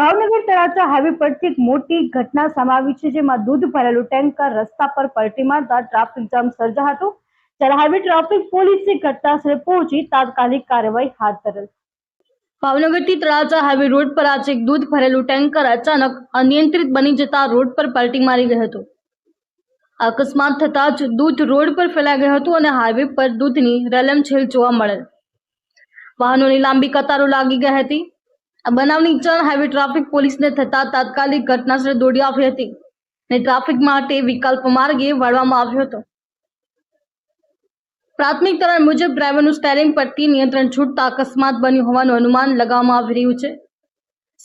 Bhavnagar Talaja highway પરથી એક મોટી ઘટના સામે છે, જેમાં દૂધ ભરેલું ટેન્કર રસ્તા પર પલટી મારતા ટ્રાફિક જામ સર્જા હતો ત્યારે હાઈવે ટ્રાફિક પોલીસે ઘટનાસ્થળે પહોંચી, તાત્કાલિક કાર્યવાહી હાથ ધરેલ. ભાવનગરથી તળાજા હાઈવે રોડ પર આજે એક દૂધ ભરેલું ટેન્કર અચાનક અનિયંત્રિત બની જતા રોડ પર પલટી મારી ગયો હતો. અકસ્માત થતા જ દૂધ રોડ પર ફેલાઈ ગયું હતું અને હાઈવે પર દૂધની રેલમછેલ જોવા મળેલ. વાહનોની લાંબી કતારો લાગી ગઈ હતી. આ બનાવની જાણ હાઈવે ટ્રાફિક પોલીસને થતા તાત્કાલિક ઘટનાસ્થળે દોડી આવી હતી અને ટ્રાફિક માટે વિકલ્પ માર્ગે વાળવામાં આવ્યો હતો. પ્રાથમિક તારણ મુજબ ડ્રાઈવરનું સ્ટેરિંગ પરથી નિયંત્રણ છૂટતા અકસ્માત બન્યું હોવાનું અનુમાન લગાવવામાં આવી રહ્યું છે.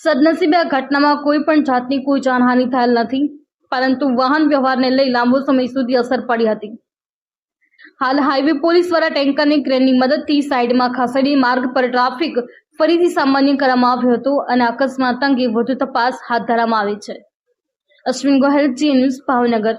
સદનસીબે આ ઘટનામાં કોઈ પણ જાતની કોઈ જાનહાનિ થયેલ નથી, પરંતુ વાહન વ્યવહારને લઈ લાંબો સમય સુધી અસર પડી હતી. હાલ હાઈવે પોલીસ દ્વારા ટેન્કરની ક્રેનની મદદથી સાઈડમાં ખસેડી માર્ગ પર ટ્રાફિક ફરીથી સામાન્ય કરવામાં આવ્યો હતો અને અકસ્માત અંગે વધુ તપાસ હાથ ધરવામાં આવી છે. અશ્વિન ગોહેલ, જી ન્યૂઝ, ભાવનગર.